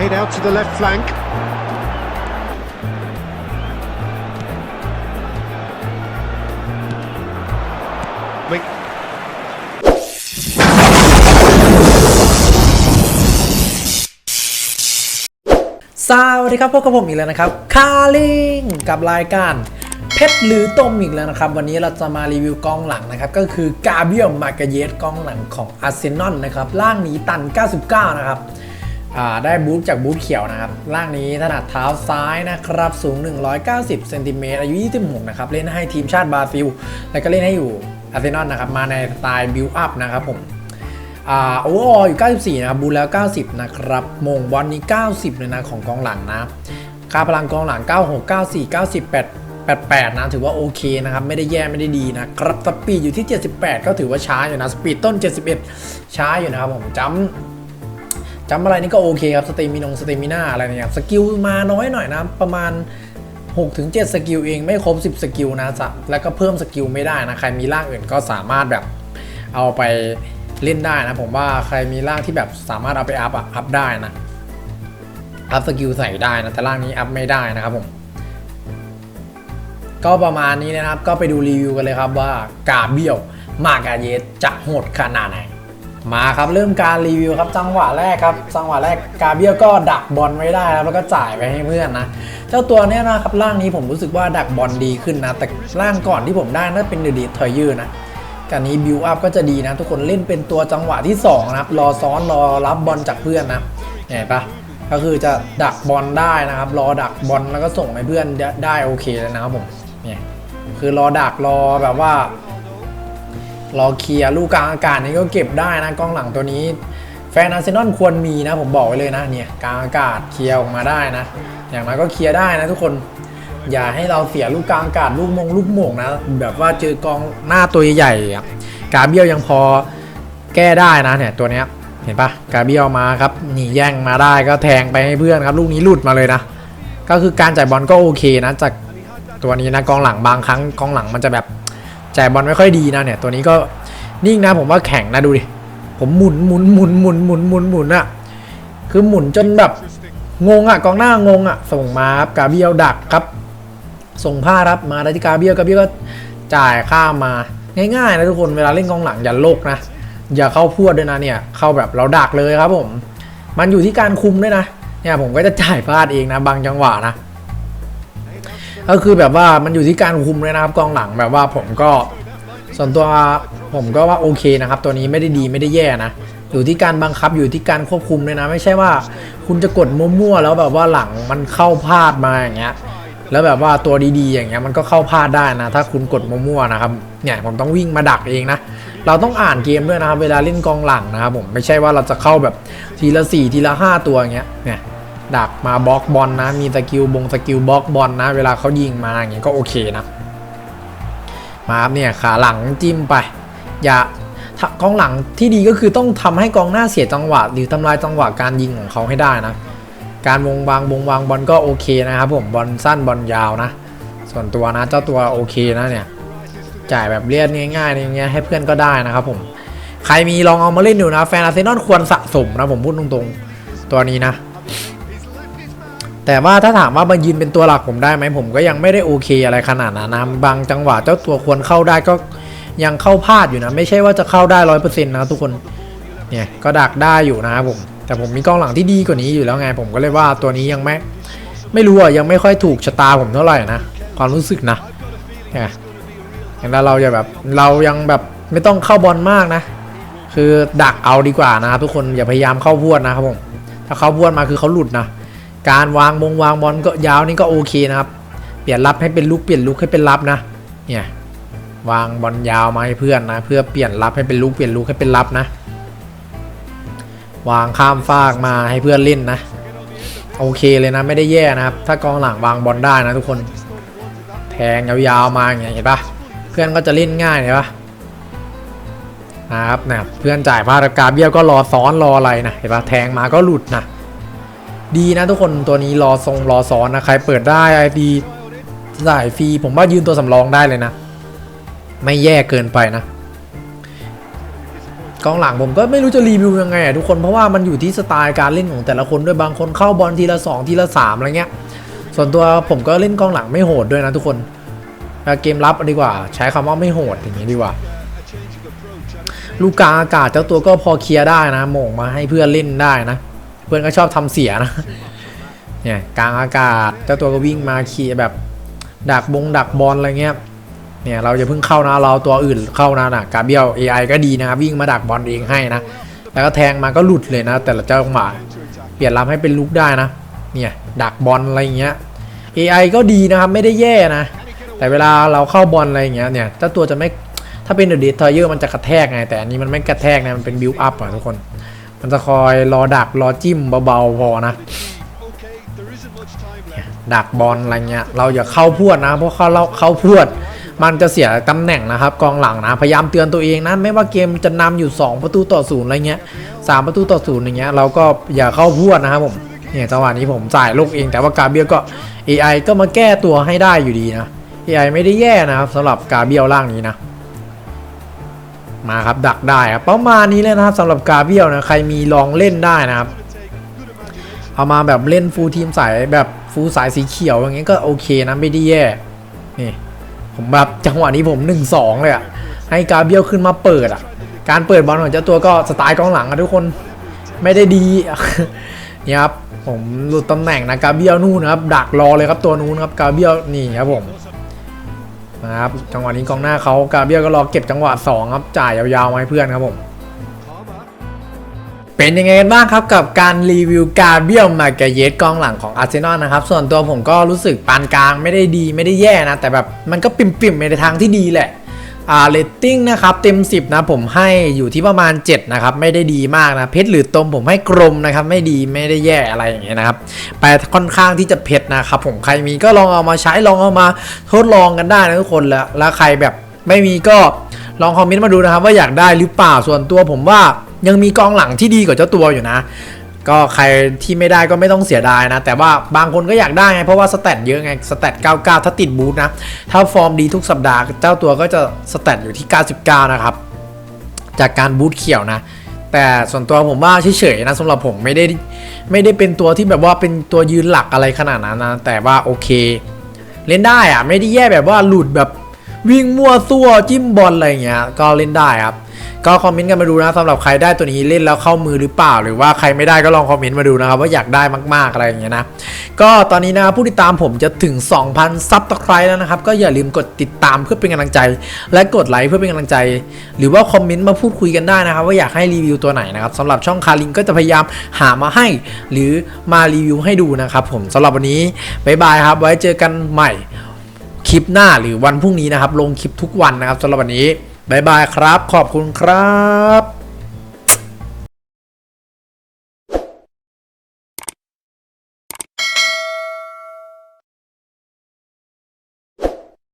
Played out to the left flank. สวัสดีครับพบกับผมอีกแล้วนะครับ คาลิงกับรายการเพชรหรือต้มอีกแล้วนะครับ วันนี้เราจะมารีวิวกองหลังนะครับ ก็คือกาเบียลมากเยสกองหลังของอาร์เซนอลนะครับ ล่างหนีตัน 99 นะครับ ได้บูทจากบูทเขียวนะครับล่างนี้ถนัดเท้าซ้ายนะครับสูง 190เซนติเมตรอายุ 26 นะครับ เล่นให้ทีมชาติบราซิล แล้วก็เล่นให้อยู่อาร์เซนอลนะครับ มาในสไตล์บิวอัพนะครับผมอ่าโอเวอร์อออยู่ 94 นะครับบูทแล้ว 90 นะครับมงบอลนี้ 90 เลยนะของกองหลังนะค่าพลังกองหลัง 96 94 98 88 นะ ถือว่าโอเคนะครับ ไม่ได้แย่ไม่ได้ดีนะครับสปีดอยู่ที่ 78 ก็ถือว่าช้าอยู่นะ สปีดต้น 71 ช้าอยู่นะครับผมจำ จำอะไรนี่ก็โอเคครับ สเตมินงสเตมิน่าอะไรเนี่ยสกิลมาน้อยหน่อยนะ ประมาณ 6-7 สกิลเองไม่ครบ 10 สกิลนะจะแล้วก็เพิ่มสกิลไม่ได้นะ ใครมีร่างอื่นก็สามารถแบบเอาไปเล่นได้นะ ผมว่าใครมีร่างที่แบบสามารถเอาไปอัพอะอัพได้นะ อัพสกิลใส่ได้นะ แต่ร่างนี้อัพไม่ได้นะครับผมก็ประมาณนี้นะครับ ก็ไปดูรีวิวกันเลยครับว่ากาเบียวมากาเยสจะโหดขนาดไหน มาครับเริ่มการรีวิวครับจังหวะแรกครับจังหวะแรกกาเบียก็ดักบอลไว้ได้ครับแล้วก็จ่ายไปให้เพื่อนนะเจ้าตัวเนี้ยนะครับร่างนี้ผมรู้สึกว่าดักบอลดีขึ้นนะ แต่ร่างก่อนที่ผมได้น่าเป็นเดดีทอยยืนะการนี้บิวอัพก็จะดีนะทุกคนเล่นเป็นตัวจังหวะที่2นะครับรอซ้อนรอรับบอลจากเพื่อนนะเห็นปะก็คือจะดักบอลได้นะครับ รอดักบอลแล้วก็ส่งให้เพื่อนได้โอเคเลยนะครับผมเนี่ยคือรอดักรอแบบว่า รอเคลียร์ลูกกลางอากาศนี่ก็เก็บได้นะกองหลังตัวนี้ แฟนอาร์เซนอลควรมีนะ ผมบอกไว้เลยนะเนี่ยกลางอากาศเคลียร์ออกมาได้นะ อย่างน้อยก็เคลียร์ได้นะทุกคนอย่าให้เราเสียลูกกลางอากาศลูกมงลูกโมงนะแบบว่าเจอกองหน้าตัวใหญ่กาเบียวยังพอแก้ได้นะเนี่ยตัวเนี้ยเห็นปะกาเบียวมาครับหนีแย่งมาได้ก็แทงไปให้เพื่อนครับ ลูกนี้หลุดมาเลยนะ ก็คือการจ่ายบอลก็โอเคนะจากตัวนี้นะกองหลังบางครั้งกองหลังมันจะแบบ จ่ายบอลไม่ค่อยดีนะเนี่ย ตัวนี้ก็นิ่งนะผมว่าแข็งนะดูดิ ผมหมุนหมุนหมุนหมุนหมุนหมุนหมุนอะคือหมุนจนแบบงงอะกองหน้างงอะส่งมาครับกาเบียวดักครับ ส่งผ้าครับมาได้ที่กาเบียวกาเบียวก็จ่ายข้ามมาง่ายๆนะทุกคนเวลาเล่นกองหลังอย่าโลกนะอย่าเข้าพวดด้วยนะเนี่ย เข้าแบบเราดักเลยครับผม มันอยู่ที่การคุมด้วยนะเนี่ยผมก็จะจ่ายพลาดเองนะบางจังหวะนะ ก็คือแบบว่ามันอยู่ที่การคุมเลยนะครับกองหลังแบบว่าผมก็ส่วนตัวผมก็ว่าโอเคนะครับ ตัวนี้ไม่ได้ดีไม่ได้แย่นะอยู่ที่การบังคับอยู่ที่การควบคุมเลยนะ ไม่ใช่ว่าคุณจะกดมั่วๆแล้วแบบว่าหลังมันเข้าพลาดมาอย่างเงี้ยแล้วแบบว่าตัวดีๆ อย่างเงี้ยมันก็เข้าพลาดได้นะ ถ้าคุณกดมั่วๆนะครับเนี่ยผมต้องวิ่งมาดักเองนะเราต้องอ่านเกมด้วยนะครับ เวลาเล่นกองหลังนะครับผมไม่ใช่ว่าเราจะเข้าแบบทีละสี่ทีละห้าตัวอย่างเงี้ยเนี่ย ดักมาบล็อกบอลนะ มีสกิลบงสกิลบล็อกบอลนะ เวลาเขายิงมาอย่างเงี้ยก็โอเคนะ มาครับเนี่ยขาหลังจิ้มไป อย่ากองหลังที่ดีก็คือต้องทำให้กองหน้าเสียจังหวะ หรือทำลายจังหวะการยิงของเขาให้ได้นะ การวงวางวงวางบอลก็โอเคนะครับผมบอลสั้นบอลยาวนะ ส่วนตัวนะเจ้าตัวโอเคนะเนี่ยจ่ายแบบเลียนง่ายๆอย่างเงี้ยให้เพื่อนก็ได้นะครับผมใครมีลองเอามาเล่นดูนะ แฟนอาร์เซนอลควรสะสมนะผมพูดตรงๆ ตัวนี้นะ แต่ว่าถ้าถามว่ามายืนเป็นตัวหลักผมได้ไหมผมก็ยังไม่ได้โอเคอะไรขนาดนั้นนะบางจังหวะเจ้าตัวควรเข้าได้ก็ยังเข้าพลาดอยู่นะ ไม่ใช่ว่าจะเข้าได้ร้อยเปอร์เซ็นต์นะทุกคนเนี่ยก็ดักได้อยู่นะครับผม แต่ผมมีกล้องหลังที่ดีกว่านี้อยู่แล้วไง ผมก็เลยว่าตัวนี้ยังไม่ไม่รู้อะยังไม่ค่อยถูกชะตาผมเท่าไหร่นะความรู้สึกนะเนี่ยอย่างนั้นเราจะแบบเรายังแบบไม่ต้องเข้าบอลมากนะ คือดักเอาดีกว่านะครับทุกคนอย่าพยายามเข้าพวดนะครับผมถ้าเข้าพวดมาคือเขาหลุดนะ การวางมงวางบอลก็ยาวนี่ก็โอเคนะครับ เปลี่ยนรับให้เป็นลุกเปลี่ยนลุกให้เป็นรับนะ เนี่ยวางบอลยาวมาให้เพื่อนนะ เพื่อเปลี่ยนรับให้เป็นลุกเปลี่ยนลุกให้เป็นรับนะ วางข้ามฟากมาให้เพื่อนเล่นนะ โอเคเลยนะไม่ได้แย่นะครับ ถ้ากองหลังวางบอลได้นะทุกคน แทงยาวๆมาอย่างเงี้ยเห็นปะเพื่อนก็จะเล่นง่ายเห็นปะนะครับเนี่ยเพื่อนจ่ายพาดกาเบี้ยวก็รอซ้อนรออะไรนะเห็นปะแทงมาก็หลุดนะ ดีนะทุกคนตัวนี้รอทรงรอซ้อนนะใครเปิดได้ไอดีจ่ายฟรีผมว่ายืนตัวสำรองได้เลยนะ ไม่แย่เกินไปนะกองหลังผมก็ไม่รู้จะรีวิวยังไงอะทุกคนเพราะว่ามันอยู่ที่สไตล์การเล่นของแต่ละคนด้วยบางคนเข้าบอลทีละ 2 ทีละ3อะไรเงี้ย ส่วนตัวผมก็เล่นกองหลังไม่โหดด้วยนะทุกคนเกมรับดีกว่า ใช้คำว่าไม่โหดอย่างนี้ดีกว่า ลูกกาอากาศเจ้าตัวก็พอเคลียร์ได้นะหม่งมาให้เพื่อนเล่นได้นะ พื่อนก็ชอบทำเสียนะเนี่ยกลางอากาศเจ้าตัวก็วิ่งมาเคลียร์แบบดักบงดักบอลอะไรเงี้ยเนี่ยเราจะเพิ่งเข้านะเราตัวอื่นเข้านะนะกาเบียว AI ก็ดีนะครับวิ่งมาดักบอลเองให้นะแล้วก็แทงมาก็หลุดเลยนะ แต่ละเจ้าจังหวะเปลี่ยนลำให้เป็นลุกได้นะเนี่ยดักบอลอะไรเงี้ย AI ก็ดีนะครับไม่ได้แย่นะ แต่เวลาเราเข้าบอลอะไรเงี้ยเนี่ยเจ้าตัวจะไม่ถ้าเป็นเดอะเดททอยเยอร์มันจะกระแทกไงแต่อันนี้มันไม่กระแทกนะมันเป็นบิวอัพอะทุกคน มันจะคอยรอดักรอจิ้มเบาๆพอนะดักบอลอะไรเงี้ยเราอย่าเข้าพวดนะเพราะเขาเราเข้าพวด มันจะเสียตำแหน่งนะครับ กองหลังนะพยายามเตือนตัวเองนะไม่ว่าเกมจะนำอยู่ 2 ประตูต่อศูนย์อะไรเงี้ยสามประตูต่อศูนย์อย่างเงี้ยเราก็อย่าเข้าพวดนะครับผมเนี่ยจังหวะนี้ผมจ่ายลูกเองแต่ว่ากาเบียก็ AI ก็มาแก้ตัวให้ได้อยู่ดีนะ AI ไม่ได้แย่นะครับสำหรับกาเบียล่างนี้นะ มาครับดักได้ครับประมาณนี้เลยนะครับสำหรับกาเบียนะใครมีลองเล่นได้นะครับ เอามาแบบเล่นฟูลทีมสายแบบฟูลสายสีเขียวอย่างเงี้ยก็โอเคนะไม่ได้แย่นี่ผมแบบจังหวะนี้ผม 1-2 เลยอะให้กาเบียลขึ้นมาเปิดอะการเปิดบอลของเจ้าตัวก็สไตล์กองหลังอะทุกคนไม่ได้ดีเนี่ยครับผมหลุดตำแหน่งนะกาเบียลนู่นนะครับดักรอเลยครับตัวนู้นครับกาเบียลนี่ครับผม นะครับจังหวะนี้กองหน้าเขากาเบียก็รอเก็บจังหวะสองครับจ่ายยาวๆมาให้เพื่อนครับผมเป็นยังไงกันบ้างครับกับการรีวิวกาเบียลมาเกเยสกองหลังของอาร์เซนอลนะครับส่วนตัวผมก็รู้สึกปานกลางไม่ได้ดีไม่ได้แย่นะ แต่แบบมันก็ปิ่มๆในทางที่ดีแหละ อ่าเรตติ้งนะครับเต็ม 10 นะผมให้อยู่ที่ประมาณ 7 นะครับ ไม่ได้ดีมากนะเพชรหรือตมผมให้กลมนะครับ ไม่ดีไม่ได้แย่อะไรอย่างเงี้ยนะครับไปค่อนข้างที่จะเพชรนะครับผมใครมีก็ลองเอามาใช้ลองเอามาทดลองกันได้นะทุกคนแล้วแล้วใครแบบไม่มีก็ลองคอมเมนต์มาดูนะครับว่าอยากได้หรือเปล่าส่วนตัวผมว่ายังมีกองหลังที่ดีกว่าเจ้าตัวอยู่นะ ก็ใครที่ไม่ได้ก็ไม่ต้องเสียดายนะ แต่ว่าบางคนก็อยากได้ไง เพราะว่าสแตทเยอะไงสแตท99 ถ้าติดบูทนะ ถ้าฟอร์มดีทุกสัปดาห์เจ้าตัวก็จะสแตทอยู่ที่ 99 นะครับ จากการบูทเขียวนะ แต่ส่วนตัวผมว่าเฉยๆนะสำหรับผมไม่ได้ไม่ได้เป็นตัวที่แบบว่าเป็นตัวยืนหลักอะไรขนาดนั้นนะแต่ว่าโอเค เล่นได้อะไม่ได้แย่แบบว่าหลุดแบบวิ่งมั่วซั่วจิ้มบอลอะไรอย่างเงี้ยก็เล่นได้ครับ ก็คอมเมนต์กันมาดูนะสำหรับใครได้ตัวนี้เล่นแล้วเข้ามือหรือเปล่า หรือว่าใครไม่ได้ก็ลองคอมเมนต์มาดูนะครับว่าอยากได้มากๆอะไรอย่างเงี้ยนะก็ตอนนี้นะผู้ติดตามผมจะถึง 2,000ซับตะไคร้แล้วนะครับก็อย่าลืมกดติดตามเพื่อเป็นกำลังใจ และกดไลค์เพื่อเป็นกำลังใจ หรือว่าคอมเมนต์มาพูดคุยกันได้นะครับว่าอยากให้รีวิวตัวไหนนะครับสำหรับช่องคาริงก็จะพยายามหามาให้ หรือมารีวิวให้ดูนะครับผมสำหรับวันนี้บ๊ายบายครับ ไว้เจอกันใหม่คลิปหน้าหรือวันพรุ่งนี้นะครับ ลงคลิปทุกวันนะครับสำหรับวันนี้ บายบายครับ ขอบคุณครับ